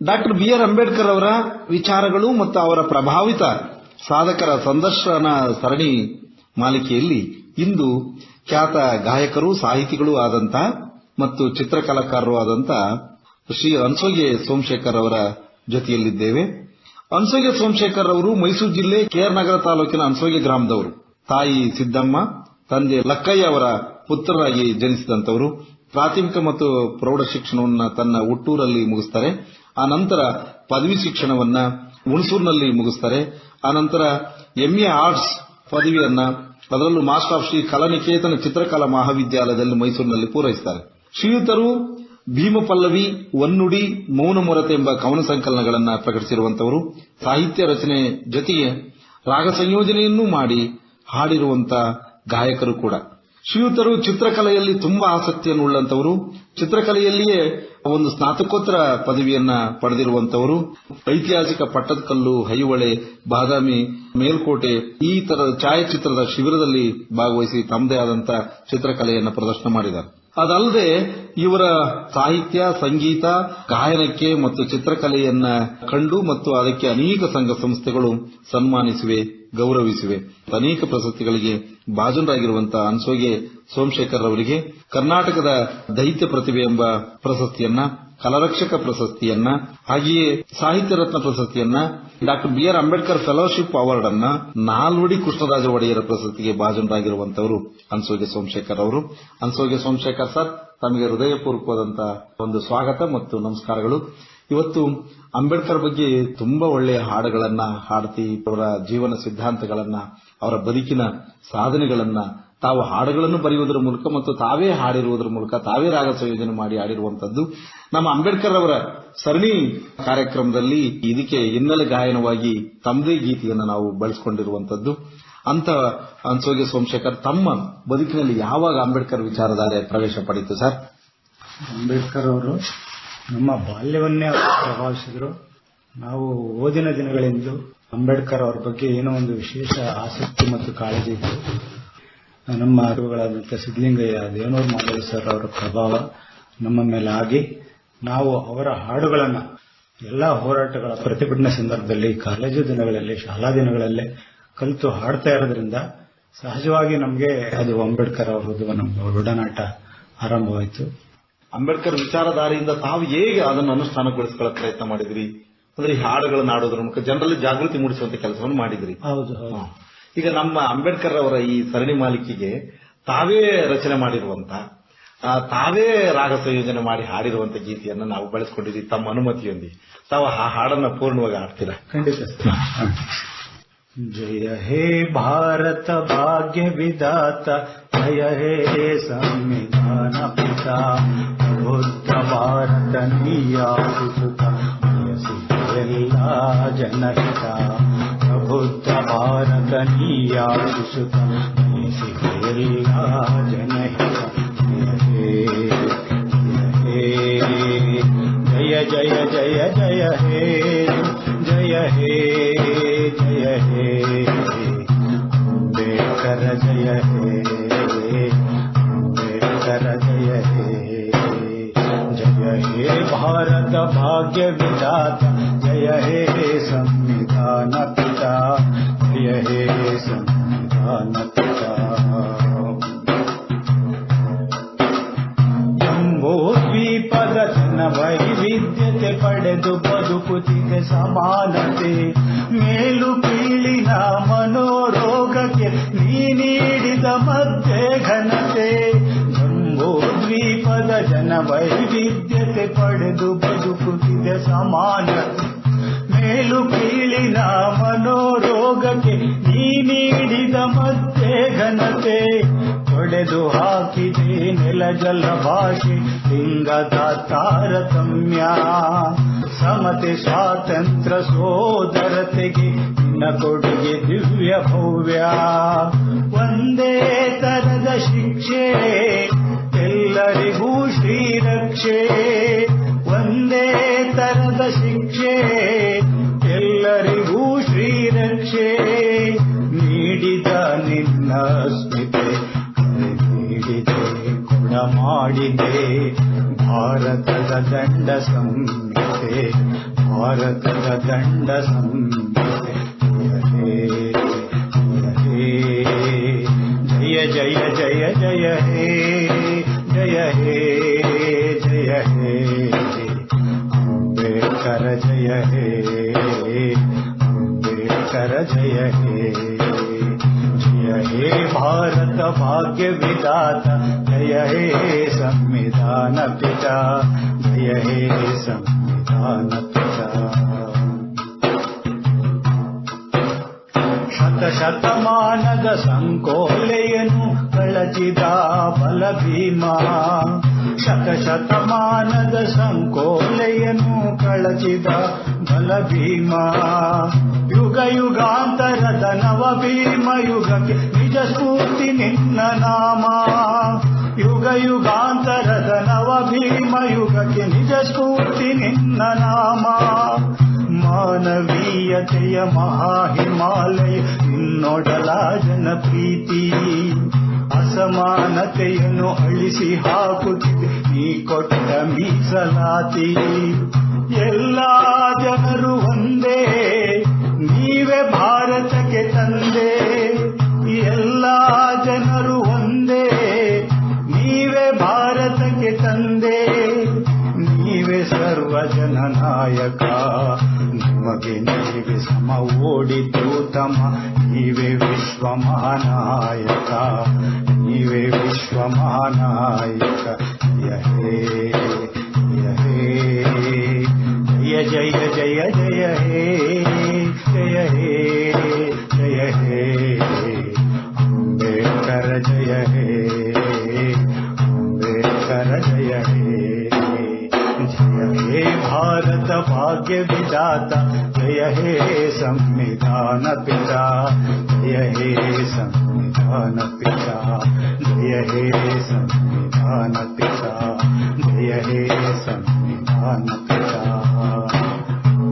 Doctor B R Ambedkar ಅವರ ವಿಚಾರಗಳು ಮತ್ತು ಅವರ ಪ್ರಭಾವಿತ ಸಾಧಕರ ಸಂದರ್ಶನ ಸರಣಿ ಮಾಲಿಕೆಯಲ್ಲಿ ಇಂದು ಖ್ಯಾತ ಗಾಯಕರು, ಸಾಹಿತಿಗಳು ಆದಂತ ಮತ್ತು ಚಿತ್ರಕಲಾಕಾರರು ಆದಂತ ಶ್ರೀ ಅನ್ಸೋಗೆ ಸೋಮಶೇಖರ್ ಅವರ ಜೊತೆಯಲ್ಲಿದ್ದೇವೆ. ಅನ್ಸೋಗೆ ಸೋಮಶೇಖರ್ ಅವರು ಮೈಸೂರು ಜಿಲ್ಲೆ ಕೆಆರ್ ನಗರ ತಾಲೂಕಿನ ಅನ್ಸೋಗೆ ಗ್ರಾಮದವರು. ತಾಯಿ ಸಿದ್ದಮ್ಮ, ತಂದೆ ಲಕ್ಕಯ್ಯ ಅವರ ಪುತ್ರರಾಗಿ ಜನಿಸಿದಂತವರು ಪ್ರಾಥಮಿಕ ಮತ್ತು ಪ್ರೌಢ ಶಿಕ್ಷಣವನ್ನು ತನ್ನ ಹುಟ್ಟೂರಲ್ಲಿ ಮುಗಿಸ್ತಾರೆ. ಆ ನಂತರ ಪದವಿ ಶಿಕ್ಷಣವನ್ನು ಹುಣಸೂರಿನಲ್ಲಿ ಮುಗಿಸ್ತಾರೆ. ಆ ನಂತರ ಎಂಎ ಆರ್ಟ್ಸ್ ಪದವಿಯನ್ನು ಅದರಲ್ಲೂ ಮಾಸ್ಟರ್ ಆಫ್ ಶ್ರೀ ಕಲಾನಿಕೇತನ ಚಿತ್ರಕಲಾ ಮಹಾವಿದ್ಯಾಲಯದಲ್ಲಿ ಮೈಸೂರಿನಲ್ಲಿ ಪೂರೈಸುತ್ತಾರೆ ಶ್ರೀಯುತರು ಭೀಮಪಲ್ಲವಿ ಒನ್ನುಡಿ ಮೌನ ಮೊರತೆ ಎಂಬ ಕವನ ಸಂಕಲನಗಳನ್ನು ಪ್ರಕಟಿಸಿರುವಂತವರು ಸಾಹಿತ್ಯ ರಚನೆ ಜೊತೆಗೆ ರಾಗ ಸಂಯೋಜನೆಯನ್ನೂ ಮಾಡಿ ಹಾಡಿರುವಂತ ಗಾಯಕರು ಕೂಡ. ಶ್ರೀಯುತರು ಚಿತ್ರಕಲೆಯಲ್ಲಿ ತುಂಬಾ ಆಸಕ್ತಿಯನ್ನು ಉಳ್ಳಂತವರು ಚಿತ್ರಕಲೆಯಲ್ಲಿಯೇ ಒಂದು ಸ್ನಾತಕೋತ್ತರ ಪದವಿಯನ್ನ ಪಡೆದಿರುವಂತವರು ಐತಿಹಾಸಿಕ ಪಟ್ಟದಕಲ್ಲು ಹೈಹೊಳೆ ಬಾದಾಮಿ, ಮೇಲ್ಕೋಟೆ ಈ ತರದ ಛಾಯಾಚಿತ್ರದ ಶಿಬಿರದಲ್ಲಿ ಭಾಗವಹಿಸಿ ತಮ್ಮದೇ ಆದಂತ ಚಿತ್ರಕಲೆಯನ್ನು ಪ್ರದರ್ಶನ ಮಾಡಿದ್ದಾರೆ. ಅದಲ್ಲದೆ ಇವರ ಸಾಹಿತ್ಯ, ಸಂಗೀತ, ಗಾಯನಕ್ಕೆ ಮತ್ತು ಚಿತ್ರಕಲೆಯನ್ನ ಕಂಡು ಮತ್ತು ಅದಕ್ಕೆ ಅನೇಕ ಸಂಘ ಸಂಸ್ಥೆಗಳು ಸನ್ಮಾನಿಸಿವೆ, ಗೌರವಿಸಿವೆ. ಅನೇಕ ಪ್ರಶಸ್ತಿಗಳಿಗೆ ಭಾಜನರಾಗಿರುವಂತಹ ಅನ್ಸೋಗೆ ಸೋಮಶೇಖರ್ ಅವರಿಗೆ ಕರ್ನಾಟಕದ ದೈತ್ಯ ಪ್ರತಿಭೆ ಎಂಬ ಪ್ರಶಸ್ತಿಯನ್ನ, ಕಲಾರಕ್ಷಕ ಪ್ರಶಸ್ತಿಯನ್ನ, ಹಾಗೆಯೇ ಸಾಹಿತ್ಯ ರತ್ನ ಪ್ರಶಸ್ತಿಯನ್ನ, doctor BR Ambedkar fellowship award ಅನ್ನ ನಾಲ್ವಡಿ ಕೃಷ್ಣರಾಜ ಒಡೆಯರ ಪ್ರಶಸ್ತಿಗೆ ಭಾಜನರಾಗಿರುವಂತವರು ಅನ್ಸೋಗೆ ಸೋಮಶೇಖರ್ ಅವರು. ಅನ್ಸೋಗೆ ಸೋಮಶೇಖರ್ ಸರ್, ತಮಗೆ ಹೃದಯಪೂರ್ವಕವಾದಂತಹ ಒಂದು ಸ್ವಾಗತ ಮತ್ತು ನಮಸ್ಕಾರಗಳು. ಇವತ್ತು ಅಂಬೇಡ್ಕರ್ ಬಗ್ಗೆ ತುಂಬಾ ಒಳ್ಳೆಯ ಹಾಡುಗಳನ್ನ ಹಾಡ್ತಿ, ಅವರ ಜೀವನ ಸಿದ್ಧಾಂತಗಳನ್ನ ಅವರ ಬದುಕಿನ ಸಾಧನೆಗಳನ್ನ ತಾವು ಹಾಡುಗಳನ್ನು ಬರೆಯುವುದರ ಮೂಲಕ ಮತ್ತು ತಾವೇ ಹಾಡಿರುವುದರ ಮೂಲಕ, ತಾವೇ ರಾಗ ಸಂಯೋಜನೆ ಮಾಡಿ ಹಾಡಿರುವಂತದ್ದು ನಮ್ಮ ಅಂಬೇಡ್ಕರ್ ಅವರ ಸರಣಿ ಕಾರ್ಯಕ್ರಮದಲ್ಲಿ ಇದಕ್ಕೆ ಹಿನ್ನೆಲೆ ಗಾಯನವಾಗಿ ತಮ್ಮದೇ ಗೀತೆಯನ್ನು ನಾವು ಬಳಸಿಕೊಂಡಿರುವಂತದ್ದು ಅಂತ ಅನ್ಸೋಗೆ ಸೋಮಶೇಖರ್, ತಮ್ಮ ಬದುಕಿನಲ್ಲಿ ಯಾವಾಗ ಅಂಬೇಡ್ಕರ್ ವಿಚಾರಧಾರೆ ಪ್ರವೇಶ ಪಡೆಯಿತು ಸರ್? ಅಂಬೇಡ್ಕರ್ ಅವರು ನಮ್ಮ ಬಾಲ್ಯವನ್ನೇ ಪ್ರಭಾವಿಸಿದ್ರು. ನಾವು ಓದಿನ ದಿನಗಳಿಂದ ಅಂಬೇಡ್ಕರ್ ಅವರ ಬಗ್ಗೆ ಏನೋ ಒಂದು ವಿಶೇಷ ಆಸಕ್ತಿ ಮತ್ತು ಕಾಳಜಿ ಇತ್ತು ನಮ್ಮ ಅರಿವುಗಳಾದಂತಹ ಸಿದ್ದಲಿಂಗಯ್ಯ ದೇವನೂರ್ ಮಾಧವ ಸರ್ ಅವರ ಪ್ರಭಾವ ನಮ್ಮ ಮೇಲೆ ಆಗಿ ನಾವು ಅವರ ಹಾಡುಗಳನ್ನು ಎಲ್ಲ ಹೋರಾಟಗಳ ಪ್ರತಿಭಟನೆ ಸಂದರ್ಭದಲ್ಲಿ, ಕಾಲೇಜು ದಿನಗಳಲ್ಲಿ, ಶಾಲಾ ದಿನಗಳಲ್ಲೇ ಕಲಿತು ಹಾಡ್ತಾ ಇರೋದ್ರಿಂದ ಸಹಜವಾಗಿ ನಮಗೆ ಅದು ಅಂಬೇಡ್ಕರ್ ಅವರದು ನಮ್ಮ ಒಡನಾಟ ಆರಂಭವಾಯಿತು. ಅಂಬೇಡ್ಕರ್ ವಿಚಾರಧಾರೆಯಿಂದ ತಾವು ಹೇಗೆ ಅದನ್ನು ಅನುಷ್ಠಾನಗೊಳಿಸಿಕೊಳ್ಳೋ ಪ್ರಯತ್ನ ಮಾಡಿದ್ರಿ? ಅಂದ್ರೆ ಈ ಹಾಡುಗಳನ್ನು ಆಡೋದ್ರ ಮೂಲಕ ಜನರಲ್ಲಿ ಜಾಗೃತಿ ಮೂಡಿಸುವಂತ ಕೆಲಸವನ್ನು ಮಾಡಿದ್ರಿ. ಹೌದು ಹೌದು. ಈಗ ನಮ್ಮ ಅಂಬೇಡ್ಕರ್ ಅವರ ಈ ಸರಣಿ ಮಾಲಿಕೆಗೆ ತಾವೇ ರಚನೆ ಮಾಡಿರುವಂತ ಆ, ತಾವೇ ರಾಗ ಸಂಯೋಜನೆ ಮಾಡಿ ಹಾಡಿರುವಂತ ಗೀತೆಯನ್ನು ನಾವು ಬಳಸಿಕೊಂಡಿದ್ದೀವಿ ತಮ್ಮ ಅನುಮತಿಯೊಂದಿಗೆ. ತಾವು ಆ ಹಾಡನ್ನ ಪೂರ್ಣವಾಗಿ ಹಾಡ್ತೀರಾ? ಖಂಡಿತ. ಜಯ ಹೇ ಭಾರತ ಭಾಗ್ಯ ವಿಧಾತ ಜಯ ಹೇ ಸಂವಿಧಾನ ಪಿತ. ಭಾರತ ನೀಯಾಸುತ್ತ ಎಲ್ಲ ಜನಹಿತ ಬುದ್ಧ ಭಾರತ ನೀಯಾಸುತ್ತ ಎಲ್ಲ ಜನಹಿತ ಜಯ ಹೇ ಜಯ ಜಯ ಜಯ ಜಯ ಹೇ ಜಯ ಹೇ ಜಯ ಹೇ ಅಂಬೇಡ್ಕರ ಜಯ ಹೇ ಅಂಬೇಡ್ಕರ ಜಯ ಹೇ ಜಯ ಹೇ ಭಾರತ ಭಾಗ್ಯ ವಿಧಾತ ಜಯ ಹೇ ಸಂವಿಧಾನ ಪಿತ ಜಯ ಹೇ ಸಂವಿಧಾನ ಪಿತ ಜಂಬೋ ದ್ವೀಪದ ಜನ ವೈವಿಧ್ಯತೆ ಪಡೆದು ಬದುಕುತ್ತಿದೆ ಸಮಾನತೆ ಮೇಲು ಕೀಳಿನ ಮನೋರೋಗಕ್ಕೆ ನೀ ನೀಡಿದ ಮಧ್ಯೆ ಘನತೆ ಜಂಬೋ ದ್ವೀಪದ ಜನ ವೈವಿಧ್ಯತೆ ಪಡೆದು ಬದುಕುತ್ತಿದೆ ಸಮಾನತೆ ಮೇಲು ಕೀಳಿನ ಮನೋರೋಗಕ್ಕೆ ನೀ ನೀಡಿದ ಮತ್ತೆ ಘನತೆ ಹೊಡೆದು ಹಾಕಿದೆ ನೆಲ ಜಲ ಭಾಷೆ, ಲಿಂಗದ ತಾರತಮ್ಯ. ಸಮತೆ ಸ್ವಾತಂತ್ರ್ಯ ಸೋದರತೆಗೆ ನಿನ್ನ ಕೊಡುಗೆ ದಿವ್ಯ ಭವ್ಯ. ಒಂದೇ ತರದ ಶಿಕ್ಷೆ, ಎಲ್ಲರಿಗೂ ಶ್ರೀರಕ್ಷೆ ಮಾಡಿದೆ ಭಾರತದ ದಂಡ ಸಂಹಿತೆ ಭಾರತದ ದಂಡ ಸಂಹಿತೆ ಹೇ ಹೇ ಜಯ ಜಯ ಜಯ ಜಯ ಹೇ ಜಯ ಹೇ ಜಯ ಹೇ ಅಂಬೇಡ್ಕರ ಜಯ ಹೇ ಅಂಬೇಡ್ಕರ ಜಯ ಹೇ ಜಯ ಹೇ ಭಾರತ ಭಾಗ್ಯ ವಿಧಾತ ಜಯ ಹೇ ಸಂವಿಧಾನ ಪಿತಾ ಜಯ ಹೇ ಸಂವಿಧಾನ ಪಿತಾ ಶತ ಶತಮಾನದ ಸಂಕೋಲೆಯನ್ನು ಕಳಚಿದ ಬಲ ಭೀಮ ಶತ ಶತಮಾನದ ಸಂಕೋಲೆಯನ್ನು ಕಳಚಿದ ಬಲ ಭೀಮ ಯುಗ ಯುಗಾಂತರದ ನವ ಭೀಮ ಯುಗಕ್ಕೆ ನಿಜ ಸ್ಫೂರ್ತಿ ನಿನ್ನ ನಾಮ ಯುಗ ಯುಗಾಂತರದ ನವ ಭೀಮ ಯುಗಕ್ಕೆ ನಿಜ ಸ್ಫೂರ್ತಿ ನಿನ್ನ ನಾಮ. ಮಾನವೀಯತೆಯ ಮಹಾಹಿಮಾಲಯ, ನಿನ್ನೊಡಲ ಜನಪ್ರೀತಿ. ಅಸಮಾನತೆಯನ್ನು ಅಳಿಸಿ ಹಾಕುತ್ತಿದೆ, ನೀ ಕೊಟ್ಟ ಮೀಸಲಾತಿ. ಎಲ್ಲ ಜನರು ಒಂದೇ, ನೀವೇ ಭಾರತಕ್ಕೆ ತಂದೆ. ಸರ್ವ ಜನನಾಯಕ ನಿಮಗೆ ನೀವೇ ಸಮ ಓಡಿತು ತಮ, ನೀವೇ ವಿಶ್ವ ಮಹಾನಾಯಕ ನೀವೇ ವಿಶ್ವ ಮಹಾನಾಯಕ ಜಯ ಹೇ ಜಯ ಹೇ, ಜಯ ಜಯ ಜಯ ಜಯ ಹೇ ಜಯ ಹೇ ಜಯ ಹೇ, ಅಂಬೇಡ್ಕರ ಜಯ ಹೇ. ಭಾರತ ಭಾಗ್ಯ ವಿಧಾತ ಜಯ ಹೇ ಸಂವಿಧಾನ ಪಿತಾ ಜಯ ಹೇ ಸಂವಿಧಾನ ಪಿತಾ ಜಯ ಹೇ ಸಂವಿಧಾನ ಪಿತಾ ಜಯ ಹೇ ಸಂವಿಧಾನ ಪಿತಾ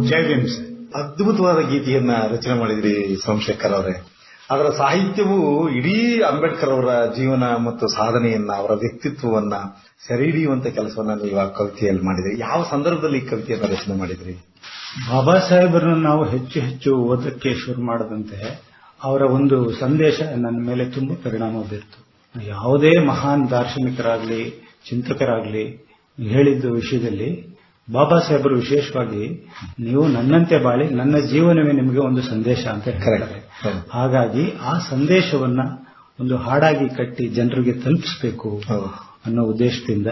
ಜೈ ಭೀಮ್ ಸರ್ ಅದ್ಭುತವಾದ ಗೀತೆಯನ್ನ ರಚನೆ ಮಾಡಿದ್ರಿ ಸೋಮಶೇಖರ್ ಅವರೇ. ಅದರ ಸಾಹಿತ್ಯವು ಇಡೀ ಅಂಬೇಡ್ಕರ್ ಅವರ ಜೀವನ ಮತ್ತು ಸಾಧನೆಯನ್ನ ಅವರ ವ್ಯಕ್ತಿತ್ವವನ್ನ ಸೆರೆ ಹಿಡಿಯುವಂತ ಕೆಲಸವನ್ನ ನೀವು ಆ ಕವಿತೆಯಲ್ಲಿ ಮಾಡಿದ್ರಿ ಯಾವ ಸಂದರ್ಭದಲ್ಲಿ ಈ ಕವಿತೆಯನ್ನು ರಚನೆ ಮಾಡಿದ್ರಿ ಬಾಬಾ ಸಾಹೇಬರನ್ನು ನಾವು ಹೆಚ್ಚು ಹೆಚ್ಚು ಓದಕ್ಕೆ ಶುರು ಮಾಡದಂತೆ ಅವರ ಒಂದು ಸಂದೇಶ ನನ್ನ ಮೇಲೆ ತುಂಬಾ ಪರಿಣಾಮ ಬೀರ್ತು ಯಾವುದೇ ಮಹಾನ್ ದಾರ್ಶನಿಕರಾಗ್ಲಿ ಚಿಂತಕರಾಗ್ಲಿ ಹೇಳಿದ್ದ ವಿಷಯದಲ್ಲಿ ಬಾಬಾ ಸಾಹೇಬರು ವಿಶೇಷವಾಗಿ ನೀವು ನನ್ನಂತೆ ಬಾಳಿ ನನ್ನ ಜೀವನವೇ ನಿಮಗೆ ಒಂದು ಸಂದೇಶ ಅಂತ ಹೇಳ್ತಾರೆ. ಹೌದು. ಹಾಗಾಗಿ ಆ ಸಂದೇಶವನ್ನ ಒಂದು ಹಾಡಾಗಿ ಕಟ್ಟಿ ಜನರಿಗೆ ತಲುಪಿಸಬೇಕು. ಅನ್ನೋ ಉದ್ದೇಶದಿಂದ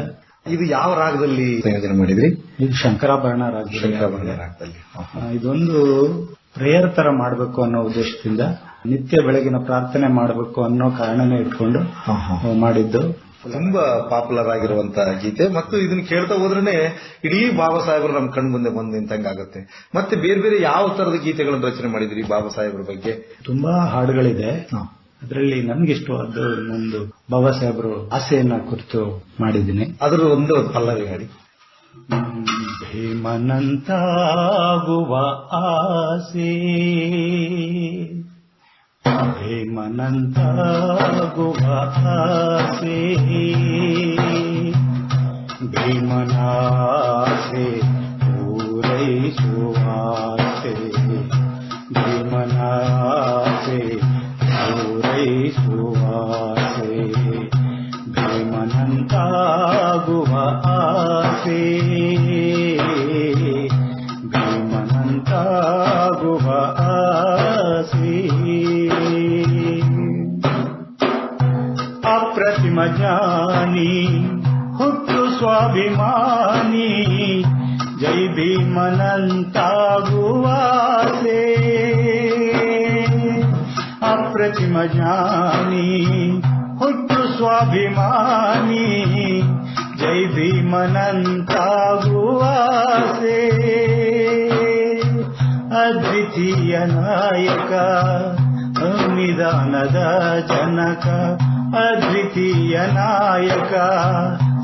ಇದು ಯಾವ ರಾಗದಲ್ಲಿ ಸಂಯೋಜನೆ ಮಾಡಿದ್ರಿ? ಇದು ಶಂಕರಾಭರಣ ರಾಗ ಶಂಕರಾಭರಣ ರಾಗದಲ್ಲಿ. ಇದೊಂದು ಪ್ರೇಯರ್ ತರ ಮಾಡಬೇಕು ಅನ್ನೋ ಉದ್ದೇಶದಿಂದ ನಿತ್ಯ ಬೆಳಗಿನ ಪ್ರಾರ್ಥನೆ ಮಾಡಬೇಕು ಅನ್ನೋ ಕಾರಣನೇ ಇಟ್ಕೊಂಡು. ಮಾಡಿದ್ದು. ತುಂಬಾ ಪಾಪ್ಯುಲರ್ ಆಗಿರುವಂತಹ ಗೀತೆ. ಮತ್ತು ಇದನ್ನ ಕೇಳ್ತಾ ಹೋದ್ರೆ ಇಡೀ ಬಾಬಾ ಸಾಹೇಬರು ನಮ್ ಕಣ್ ಮುಂದೆ ಬಂದ್ ನಿಂತಂಗಾಗುತ್ತೆ. ಮತ್ತೆ ಬೇರೆ ಬೇರೆ ಯಾವ ತರದ ಗೀತೆಗಳನ್ನು ರಚನೆ ಮಾಡಿದ್ರಿ ಬಾಬಾ ಸಾಹೇಬ್ರ ಬಗ್ಗೆ? ತುಂಬಾ ಹಾಡುಗಳಿದೆ. ಅದರಲ್ಲಿ ಇಷ್ಟವಾದ ಒಂದು ಬಾಬಾ ಸಾಹೇಬರು ಆಸೆಯನ್ನ ಕುರಿತು ಮಾಡಿದ್ದೀನಿ. ಅದರ ಒಂದು ಪಲ್ಲವಿ ಹಾಡಿ. ಭೀಮನಂತಾಗುವ ಆಸೆ. भीमनन्त गुहासे। भीमनासे पूर सुवासे भीमनासे पूर सुवासे भीमनन्ता गुहासे। भीमनन्ता गुवासि ಅಪ್ರತಿಮ ಜ್ಞಾನಿ ಹುಟ್ಟು ಸ್ವಾಭಿಮಾನಿ ಜೈ ಭೀಮನಂತಾಗುವಾಸೆ ಅಪ್ರತಿಮ ಜ್ಞಾನಿ ಹುಟ್ಟು ಸ್ವಾಭಿಮಾನಿ ಜೈ ಭೀಮನಂತಾಗುವಾಸೆ ಅದ್ವಿತೀಯ ನಾಯಕ ಸಂವಿಧಾನದ ಜನಕ अद्वितीयनायका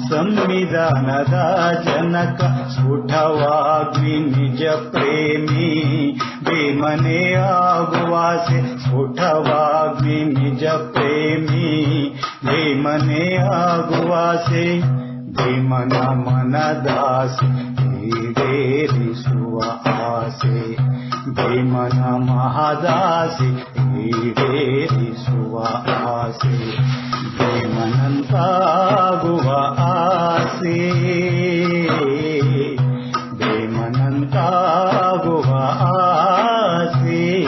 संविधान जनक स्फुटवाग्नि निज प्रेमी भीमने आगुवासे स्फुटवाग्नि निज प्रेमी भीमने आगुवासे भीमन मनदासे वीडेरि सुवा आसे भीमन महादासि व्रीडेरि सुवा आसे। ಭೀಮನಂತಾಗುವ ಆಸೆ. ಭೀಮನಂತಾಗುವ ಆಸೆ.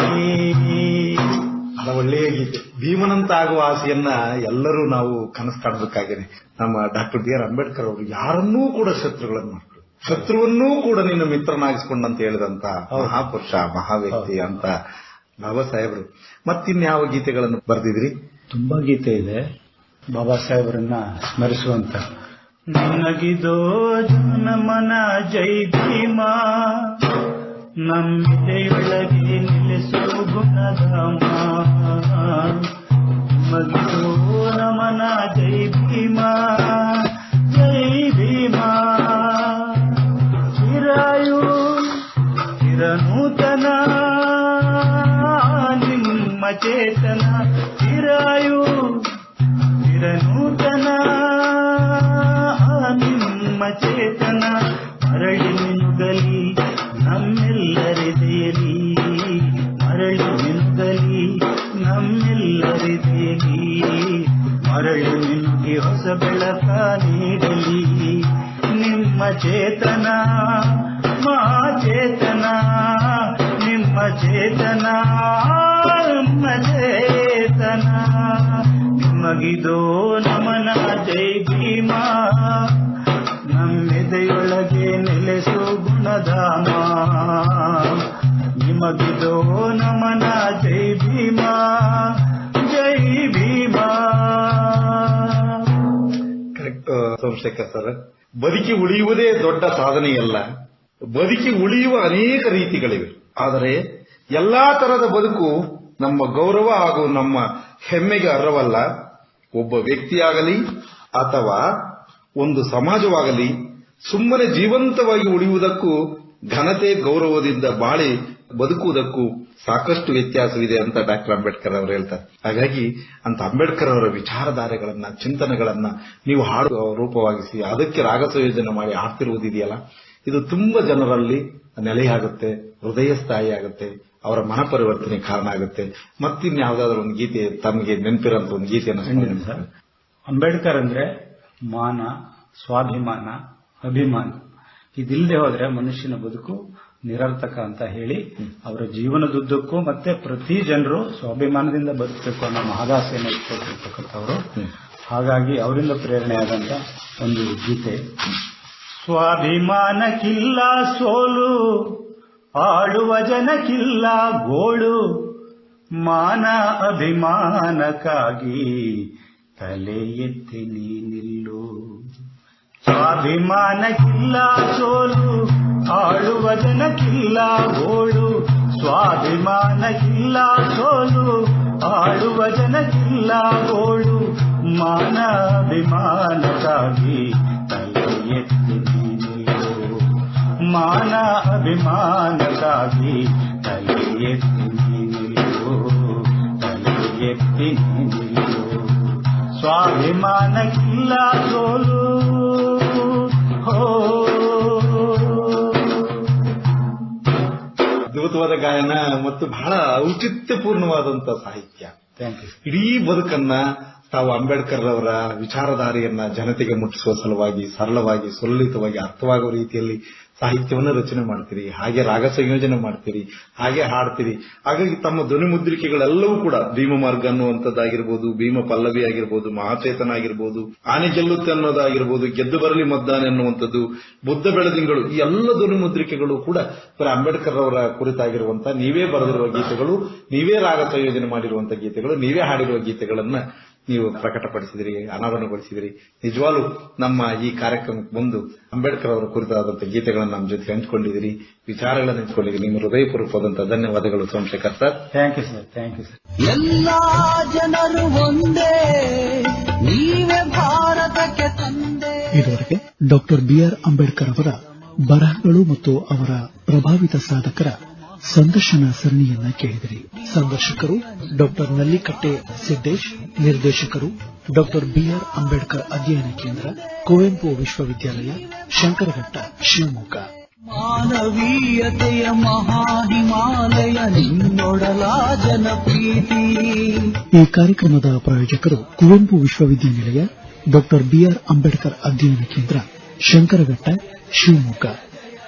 ಬಹಳ ಒಳ್ಳೆಯ ಗೀತೆ. ಭೀಮನಂತಾಗುವ ಆಸೆಯನ್ನ ಎಲ್ಲರೂ ನಾವು ಕನಸು ಕಾಣಬೇಕಾಗಿದೆ ನಮ್ಮ ಡಾಕ್ಟರ್ ಬಿ ಆರ್ ಅಂಬೇಡ್ಕರ್ ಅವರು ಯಾರನ್ನೂ ಕೂಡ ಶತ್ರುಗಳನ್ನು ಶತ್ರುವನ್ನೂ ಕೂಡ ನಿನ್ನ ಮಿತ್ರನಾಗಿಸ್ಕೊಂಡಂತ ಹೇಳಿದಂತ ಮಹಾಪುರುಷ ಮಹಾವ್ಯಕ್ತಿ ಅಂತ ಬಾಬಾ ಸಾಹೇಬರು. ಮತ್ತಿನ್ಯಾವ ಗೀತೆಗಳನ್ನು ಬರೆದಿದ್ರಿ ತುಂಬಾ ಗೀತೆ ಇದೆ. ಬಾಬಾ ಸಾಹೇಬರನ್ನ ಸ್ಮರಿಸುವಂತ ನನಗಿದೋ ಜನಮನ ಜೈ ಭೀಮ ನಮ್ಮಿದೆಯೊಳಗೆ ನಿಲ್ಲಿಸು ಗುಣಧಾಮ ನಮಗಿದೋ ನಮನ ಜೈ ಭೀಮ ಜೈ ಭೀಮ ಚಿರಾಯು ಚಿರನೂತನ ನಿಮ್ಮ ಚೇತನ ಚಿರಾಯು ಚಿರನೂತನ ನಿಮ್ಮ ಚೇತನ ಮರಳಿ ಮಿನುಗಲಿ ನಮ್ಮೆಲ್ಲರಿದೆಯಲಿ ಮರಳಿ ಮಿನುಗಲಿ ನಮ್ಮೆಲ್ಲರಿದೆಯಲಿ ಮರಳಿ ಮಿನುಗಿ ಹೊಸ ಬೆಳಕ ನೀಡಲಿ ನಿಮ್ಮ ಚೇತನ ಮಾ ಚೇತನ ನಿಮ್ಮ ಚೇತನ ನಿಮ್ಮ ಚೇತನ ನಿಮಗಿದೋ ನಮನ ಜೈ ಭೀಮ. ನಮ್ಮೆದೆಯೊಳಗೆ ನೆಲೆಸು ಗುಣಧಾಮ. ನಿಮಗಿದೋ ನಮನ ಜೈ ಭೀಮ. ಜೈ ಭೀಮ. Correct Somashekar sir. ಬದುಕಿ ಉಳಿಯುವುದೇ ದೊಡ್ಡ ಸಾಧನೆಯಲ್ಲ. ಬದುಕಿ ಉಳಿಯುವ ಅನೇಕ ರೀತಿಗಳಿವೆ. ಆದರೆ ಎಲ್ಲಾ ತರದ ಬದುಕು ನಮ್ಮ ಗೌರವ ಹಾಗೂ ನಮ್ಮ ಹೆಮ್ಮೆಗೆ ಅರ್ಹವಲ್ಲ. ಒಬ್ಬ ವ್ಯಕ್ತಿಯಾಗಲಿ ಅಥವಾ ಒಂದು ಸಮಾಜವಾಗಲಿ, ಸುಮ್ಮನೆ ಜೀವಂತವಾಗಿ ಉಳಿಯುವುದಕ್ಕೂ ಘನತೆ, ಗೌರವದಿಂದ ಬಾಳಿ ಬದುಕುವುದಕ್ಕೂ ಸಾಕಷ್ಟು ವ್ಯತ್ಯಾಸವಿದೆ ಅಂತ ಡಾಕ್ಟರ್ ಅಂಬೇಡ್ಕರ್ ಅವರು ಹೇಳ್ತಾರೆ. ಹಾಗಾಗಿ ಅಂತ ಅಂಬೇಡ್ಕರ್ ಅವರ ವಿಚಾರಧಾರೆಗಳನ್ನ, ಚಿಂತನೆಗಳನ್ನ ನೀವು ಹಾಡು ರೂಪವಾಗಿಸಿ, ಅದಕ್ಕೆ ರಾಗ ಸಂಯೋಜನೆ ಮಾಡಿ ಹಾಡ್ತಿರುವುದಿದೆಯಲ್ಲ, ಇದು ತುಂಬಾ ಜನರಲ್ಲಿ ನೆಲೆಯಾಗುತ್ತೆ ಹೃದಯ ಸ್ಥಾಯಿ ಆಗುತ್ತೆ ಅವರ ಮನ ಪರಿವರ್ತನೆ ಕಾರಣ ಆಗುತ್ತೆ. ಮತ್ತಿನ್ಯಾವುದಾದ್ರೂ ಒಂದು ಗೀತೆ ತಮಗೆ ನೆನಪಿರೋಂಥ ಒಂದು ಗೀತೆಯನ್ನು. ಅಂಬೇಡ್ಕರ್ ಅಂದ್ರೆ ಮಾನ ಸ್ವಾಭಿಮಾನ ಅಭಿಮಾನ. ಇದಿಲ್ಲದೆ ಹೋದ್ರೆ ಮನುಷ್ಯನ ಬದುಕು ನಿರರ್ಥಕ ಅಂತ ಹೇಳಿ ಅವರ ಜೀವನದುದ್ದಕ್ಕೂ ಮತ್ತೆ ಪ್ರತಿ ಜನರು ಸ್ವಾಭಿಮಾನದಿಂದ ಬದುಕಬೇಕು ಅನ್ನೋ ಮಹದಾಸೆಯನ್ನು ಇಟ್ಕೊಂಡಿರ್ತಕ್ಕಂಥವ್ರು ಹಾಗಾಗಿ ಅವರಿಂದ ಪ್ರೇರಣೆಯಾದಂತ ಒಂದು ಗೀತೆ. ಸ್ವಾಭಿಮಾನಕ್ಕಿಲ್ಲ ಸೋಲು ಆಳುವ ಜನಕ್ಕಿಲ್ಲ ಗೋಳು ಮಾನ ಅಭಿಮಾನಕ್ಕಾಗಿ ತಲೆ ಎತ್ತಿ ನೀ ನಿಲ್ಲು ಸ್ವಾಭಿಮಾನಕ್ಕಿಲ್ಲ ಸೋಲು ಆಳುವ ಜನಕ್ಕಿಲ್ಲ ಗೋಳು ಸ್ವಾಭಿಮಾನಕ್ಕಿಲ್ಲ ಸೋಲು ಆಳುವ ಜನಕ್ಕಿಲ್ಲ ಗೋಳು ಮಾನ ಅಭಿಮಾನಕ್ಕಾಗಿ ತಲೆ ಎತ್ತಿ ನೀ ನಿಲ್ಲು ಮಾನ ಅಭಿಮಾನಕ್ಕಾಗಿ ತಲೆ ಎತ್ತಿ ನಿಲ್ಲೋ ತಲೆ ಎತ್ತಿ ನಿಲ್ಲೋ ಸ್ವಾಭಿಮಾನಕ್ಕಿಲ್ಲ ಸೋಲು ಹೋ. ಅದ್ಭುತವಾದ ಗಾಯನ ಮತ್ತು ಬಹಳ ಔಚಿತ್ಯಪೂರ್ಣವಾದಂತಹ ಸಾಹಿತ್ಯ. ಥ್ಯಾಂಕ್ ಯು ಇಡೀ ಬದುಕನ್ನ ತಾವು ಅಂಬೇಡ್ಕರ್ ಅವರ ವಿಚಾರಧಾರೆಯನ್ನ ಜನತೆಗೆ ಮುಟ್ಟಿಸುವ ಸಲುವಾಗಿ, ಸರಳವಾಗಿ, ಸುಲಲಿತವಾಗಿ, ಅರ್ಥವಾಗುವ ರೀತಿಯಲ್ಲಿ ಸಾಹಿತ್ಯವನ್ನು ರಚನೆ ಮಾಡ್ತೀರಿ, ಹಾಗೆ ರಾಗ ಸಂಯೋಜನೆ ಮಾಡ್ತೀರಿ, ಹಾಗೆ ಹಾಡ್ತೀರಿ. ಹಾಗಾಗಿ ತಮ್ಮ ಧ್ವನಿ ಮುದ್ರಿಕೆಗಳೆಲ್ಲವೂ ಕೂಡ ಭೀಮ ಮಾರ್ಗ ಅನ್ನುವಂಥದ್ದಾಗಿರ್ಬೋದು, ಭೀಮ ಪಲ್ಲವಿ ಆಗಿರ್ಬೋದು, ಮಹಾಚೇತನ ಆಗಿರ್ಬೋದು, ಆನೆ ಗೆಲ್ಲುತ್ತೆ ಅನ್ನೋದಾಗಿರ್ಬೋದು, ಗೆದ್ದು ಬರಲಿ ಮದ್ದಾನೆ ಅನ್ನುವಂಥದ್ದು, ಬುದ್ಧ ಬೆಳದಿಂಗಳು, ಈ ಎಲ್ಲ ಧ್ವನಿ ಮುದ್ರಿಕೆಗಳು ಕೂಡ ಅಂಬೇಡ್ಕರ್ ಅವರ ಕುರಿತಾಗಿರುವಂತಹ ನೀವೇ ಬರೆದಿರುವ ಗೀತೆಗಳು, ನೀವೇ ರಾಗ ಸಂಯೋಜನೆ ಮಾಡಿರುವಂತಹ ಗೀತೆಗಳು, ನೀವೇ ಹಾಡಿರುವ ಗೀತೆಗಳನ್ನ ನೀವು ಪ್ರಕಟಪಡಿಸಿದಿರಿ ಅನಾವರಣಗೊಳಿಸಿದಿರಿ. ನಿಜವಾಗ್ಲೂ ನಮ್ಮ ಈ ಕಾರ್ಯಕ್ರಮಕ್ಕೆ ಬಂದು ಅಂಬೇಡ್ಕರ್ ಅವರ ಕುರಿತಾದಂತಹ ಗೀತೆಗಳನ್ನು ನಮ್ಮ ಜೊತೆ ಹಂಚಿಕೊಂಡಿದ್ದೀರಿ. ವಿಚಾರಗಳನ್ನು ಹಂಚಿಕೊಂಡಿದ್ದೀರಿ. ನಿಮ್ಮ ಹೃದಯಪೂರ್ವಕವಾದಂತಹ ಧನ್ಯವಾದಗಳು Somashekar sir. Thank you sir thank you sir ಎಲ್ಲಾ ಜನರು ಒಂದೇ ನೀವೇ ಭಾರತಕ್ಕೆ ತಂದೆ. ಇದುವರೆಗೆ ಡಾಕ್ಟರ್ ಬಿಆರ್ ಅಂಬೇಡ್ಕರ್ ಅವರ ಬರಹಗಳು ಮತ್ತು ಅವರ ಪ್ರಭಾವಿತ ಸಾಧಕರ ಸಂದರ್ಶನ ಸರಣಿಯನ್ನ ಕೇಳಿದಿರಿ. ಸಂದರ್ಶಕರು ಡಾಕ್ಟರ್ ನಲ್ಲಿಕಟ್ಟೆ ಸಿದ್ದೇಶ್ ನಿರ್ದೇಶಕರು ಡಾಕ್ಟರ್ ಬಿಆರ್ ಅಂಬೇಡ್ಕರ್ ಅಧ್ಯಯನ ಕೇಂದ್ರ ಕುವೆಂಪು ವಿಶ್ವವಿದ್ಯಾಲಯ ಶಂಕರಘಟ್ಟ ಶಿವಮೊಗ್ಗ. ಮಾನವೀಯತೆಯ ಮಹಾಹಿಮಾಲಯ ಜನಪ್ರೀತಿ. ಈ ಕಾರ್ಯಕ್ರಮದ ಪ್ರಾಯೋಜಕರು ಕುವೆಂಪು ವಿಶ್ವವಿದ್ಯಾನಿಲಯ ಡಾಕ್ಟರ್ ಬಿಆರ್ ಅಂಬೇಡ್ಕರ್ ಅಧ್ಯಯನ ಕೇಂದ್ರ ಶಂಕರಘಟ್ಟ ಶಿವಮೊಗ್ಗ.